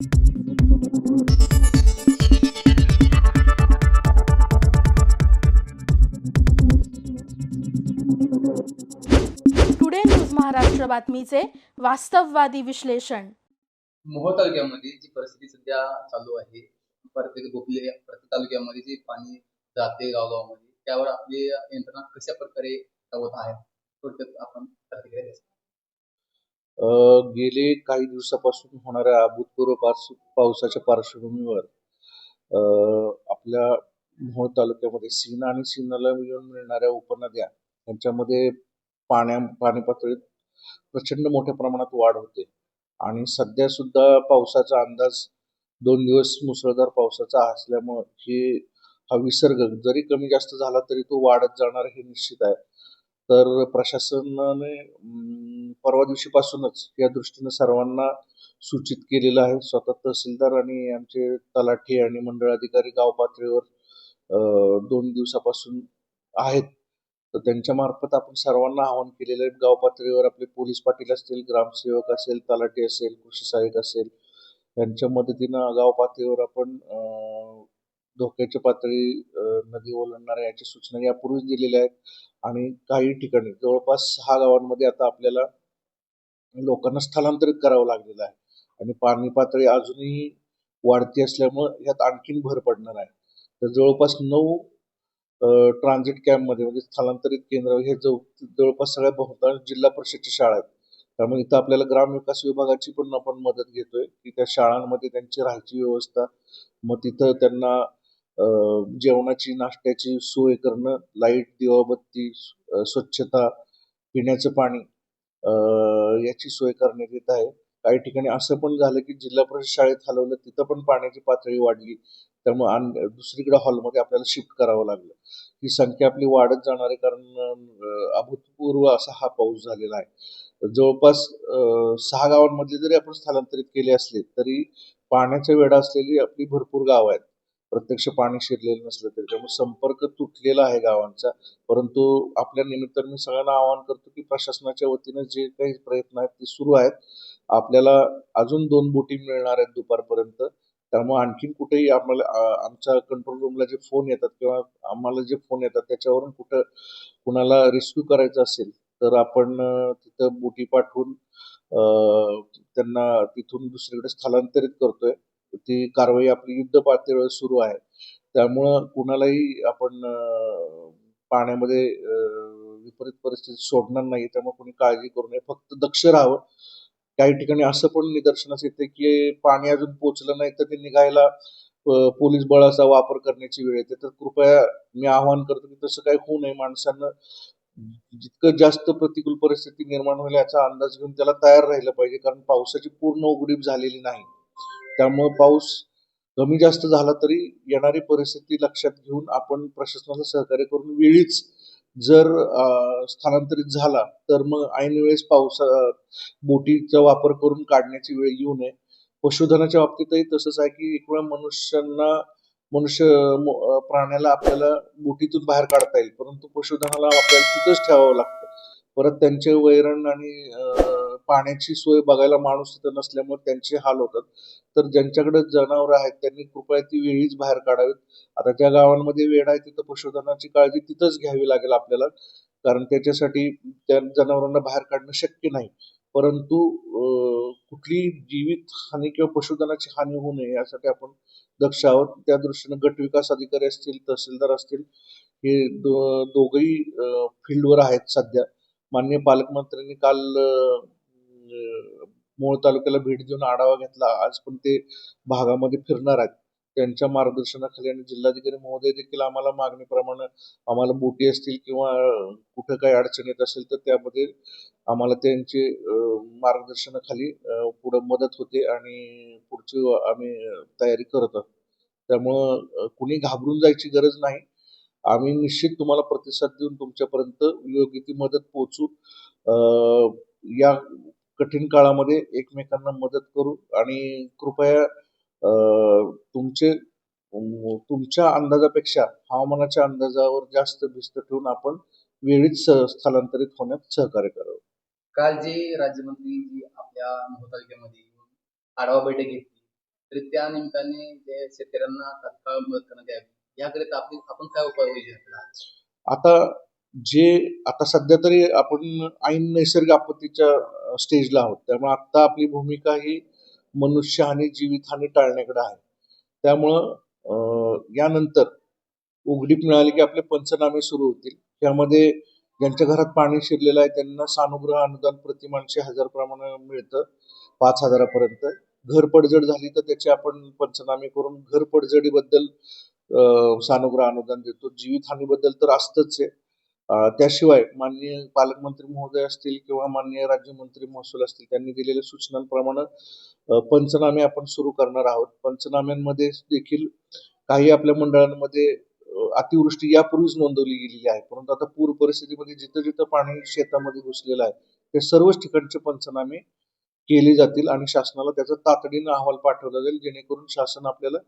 Today news Maharashtra बातमीचे वास्तववादी विश्लेषण. मोहोळ तालुक्यामध्ये जी परिस्थिती सध्या चालू आहे प्रत्येक गोपले प्रत्येक तालुक्यामध्ये जे पाणी जाते गावगावामध्ये त्यावर आपली यंत्रणा कशा प्रकारे होत आहे थोडक्यात आपण गेले काही दिवसापासून होणाऱ्या अभूतपूर्व पावसाच्या पार्श्वभूमीवर अ, आपल्या मोहोळ तालुक्यामध्ये सीना आणि सीनाला मिळून मिळणाऱ्या उपनद्या यांच्यामध्ये पाण्या पाणी पातळीत प्रचंड मोठ्या प्रमाणात वाढ होते. आणि सध्या सुद्धा पावसाचा अंदाज दोन दिवस मुसळधार पावसाचा असल्यामुळं हे हा विसर्ग जरी कमी जास्त झाला तरी तो वाढत जाणार हे निश्चित आहे. तर प्रशासनाने परवा दिवशीपासूनच या दृष्टीनं सर्वांना सूचित केलेलं आहे. स्वतः तहसीलदार आणि आमचे तलाठी आणि मंडळ अधिकारी गाव पातळीवर दोन दिवसापासून आहेत. तर त्यांच्या मार्फत आपण सर्वांना आवाहन केलेलं आहे. गाव पातळीवर आपले पोलीस पाटील असतील ग्रामसेवक असेल तलाठी असेल कृषी सहाय्यक असेल यांच्या मदतीनं गाव पातळीवर आपण धोक्याची पातळी नदी ओलांडणाऱ्या याच्या सूचना यापूर्वीच दिलेल्या आहेत. आणि काही ठिकाणी जवळपास सहा गावांमध्ये आता आपल्याला लोकांना स्थलांतरित करावं लागलेलं आहे. आणि पाणी पातळी अजूनही वाढती असल्यामुळं यात आणखीन भर पडणार आहे. तर जवळपास नऊ ट्रान्झिट कॅम्पमध्ये म्हणजे स्थलांतरित केंद्र हे जवळपास सगळ्या बहुतांश जिल्हा परिषदच्या शाळा आहेत. त्यामुळे इथं आपल्याला ग्रामविकास विभागाची पण आपण मदत घेतोय की त्या शाळांमध्ये त्यांची राहायची व्यवस्था मग तिथं त्यांना जेवणाची नाश्त्याची सोय करणं लाइट दिवाबत्ती स्वच्छता पिण्याचं पाणी याची सोय करण्यात येत आहे. काही ठिकाणी असं पण झालं की जिल्हा परिषद शाळेत हलवलं तिथं पण पाण्याची पातळी वाढली. त्यामुळे आणि दुसरीकडे हॉलमध्ये आपल्याला शिफ्ट करावं लागलं. ही संख्या आपली वाढत जाणार आहे कारण अभूतपूर्व असा हा पाऊस झालेला आहे. जवळपास सहा गावांमधले जरी आपण स्थलांतरित केले असले तरी पाण्याचा वेढा असलेली आपली भरपूर गावं आहेत. प्रत्यक्ष पाणी शिरलेलं नसलं तरी त्यामुळे संपर्क तुटलेला आहे गावांचा. परंतु आपल्या निमित्तानं मी सगळ्यांना आवाहन करतो की प्रशासनाच्या वतीनं जे काही प्रयत्न आहेत ते सुरू आहेत. आपल्याला अजून दोन बोटी मिळणार आहेत दुपारपर्यंत. त्यामुळे आणखीन कुठेही आम्हाला आमच्या कंट्रोल रूमला जे फोन येतात किंवा आम्हाला जे फोन येतात त्याच्यावरून कुठं कुणाला रेस्क्यू करायचं असेल तर आपण तिथं बोटी पाठवून त्यांना तिथून दुसरीकडे स्थलांतरित करतोय. ती कारवाई आपली युद्ध पातळीवर सुरू आहे. त्यामुळं कुणालाही आपण पाण्यामध्ये विपरीत परिस्थिती सोडणार नाही. त्यामुळे कोणी काळजी करू नये. फक्त दक्ष राहावं. काही ठिकाणी असं पण निदर्शनास येते की पाणी अजून पोचलं नाही तर ते निघायला पोलीस बळाचा वापर करण्याची वेळ येते. तर कृपया मी आवाहन करतो की तसं काही होऊ नये. माणसांना जितकं जास्त प्रतिकूल परिस्थिती निर्माण होईल याचा अंदाज घेऊन त्याला तयार राहिलं पाहिजे. कारण पावसाची पूर्ण उघडीप झालेली नाही. त्यामुळे पाऊस कमी जास्त झाला तरी येणारी परिस्थिती लक्षात घेऊन आपण प्रशासनाला सहकार्य करून वेळीच जर अं, स्थलांतरित झाला तर मग ऐन वेळेस पावसा बोटीचा वापर करून काढण्याची वेळ येऊ नये. पशुधनाच्या बाबतीतही तसंच आहे की एक वेळा मनुष्यांना मनुष्य प्राण्याला आपल्याला बोटीतून बाहेर काढता येईल परंतु पशुधनाला आपल्याला तिथंच ठेवावं लागतं. परत त्यांचे वैरण आणि पाण्याची सोय बघायला माणूस तिथं नसल्यामुळे त्यांचे हाल होतात. तर ज्यांच्याकडे जनावरं आहेत त्यांनी कृपया ती वेळीच बाहेर काढावीत. आता ज्या गावांमध्ये वेळ आहे तिथं पशुधनाची काळजी तिथंच घ्यावी लागेल आपल्याला. कारण त्याच्यासाठी त्या जनावरांना बाहेर काढणं शक्य नाही. परंतु कुठली जीवित हानी किंवा पशुधनाची हानी होऊ नये यासाठी आपण दक्ष आहोत. त्या दृष्टीनं गट विकास अधिकारी असतील तहसीलदार असतील हे दो- दोघही फील्डवर आहेत सध्या. माननीय पालकमंत्र्यांनी काल म्हणजे मूळ तालुक्याला भेट देऊन आढावा घेतला. आज पण ते भागामध्ये फिरणार आहेत. त्यांच्या मार्गदर्शनाखाली आणि जिल्हाधिकारी महोदय देखील आम्हाला मागणीप्रमाणे आम्हाला बोटी असतील किंवा कुठं काही अडचण येत असेल तर त्यामध्ये आम्हाला त्यांचे मार्गदर्शनाखाली पुढं मदत होते आणि पुढची आम्ही तयारी करत आहोत. त्यामुळं कुणी घाबरून जायची गरज नाही. आम्ही निश्चित तुम्हाला प्रतिसाद देऊन तुमच्यापर्यंत योग्य ती मदत पोहोचू. अं, या कठीण काळामध्ये एकमेकांना मदत करू आणि कृपया अं, तुमचे तुमच्या अंदाजापेक्षा हवामानाच्या अंदाजावर जास्त भिस्त ठेवून आपण वेळीच स्थलांतरित होण्यात सहकार्य करावं. काल जे राज्यमंत्री जी आपल्या मोहोळ तालुक्यामध्ये आढावा बैठक घेतली तरी त्या निमित्ताने जे शेतकऱ्यांना तात्काळ मदत करण्यात यावी याकरिता आपण आपण काय उपाययोजना आता जे आता सध्या तरी आपण ऐन नैसर्गिक आपत्तीच्या स्टेजला आहोत. त्यामुळे आता आपली भूमिका ही मनुष्यहानी जीवितहानी टाळण्याकडे आहे. त्यामुळं यानंतर उघडीप मिळाली की आपले पंचनामे सुरू होतील. त्यामध्ये ज्यांच्या घरात पाणी शिरलेलं आहे त्यांना सानुग्रह अनुदान प्रतिमानशे हजार प्रमाणे मिळतं पाच हजारापर्यंत. घर पडझड झाली तर त्याचे आपण पंचनामे करून घर पडझडीबद्दल सानुग्रह अनुदान देतो. जीवितहानीबद्दल तर असतंच आहे. त्याशिवाय माननीय पालकमंत्री महोदय असतील किंवा माननीय राज्यमंत्री महसूल असतील त्यांनी दिलेल्या सूचनांप्रमाणे पंचनामे आपण सुरू करणार आहोत. पंचनाम्यांमध्ये देखील काही आपल्या मंडळांमध्ये अतिवृष्टी यापूर्वीच नोंदवली गेलेली आहे. परंतु आता पूर परिस्थितीमध्ये जिथं जिथं पाणी शेतामध्ये घुसलेलं आहे ते सर्वच ठिकाणचे पंचनामे केले जातील आणि शासनाला त्याचा तातडीनं अहवाल पाठवला जाईल जेणेकरून शासन आपल्याला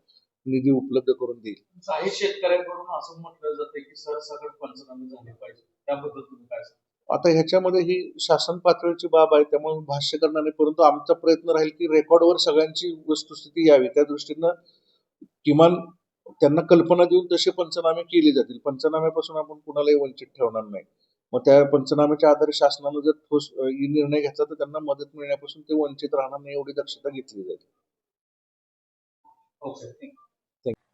निधी उपलब्ध करून देईल. काही शेतकऱ्यांकडून असं म्हटलं जाते की सरसकट पंचनामे झाले पाहिजे. त्याबद्दल तुम्ही काय आता ह्याच्यामध्ये ही शासन पातळीची बाब आहे त्यामुळे भाष्य करणार नाही परंतु आमचा प्रयत्न राहील की रेकॉर्डवर सगळ्यांची वस्तुस्थिती यावी. त्या दृष्टीनं किमान त्यांना कल्पना देऊन तसे पंचनामे केले जातील. पंचनाम्यापासून आपण कुणालाही वंचित ठेवणार नाही. मग त्या पंचनाम्याच्या आधारे शासनानं जर ठोस निर्णय घेतला तर त्यांना मदत मिळण्यापासून ते वंचित राहणार नाही एवढी दक्षता घेतली जाईल. ओके.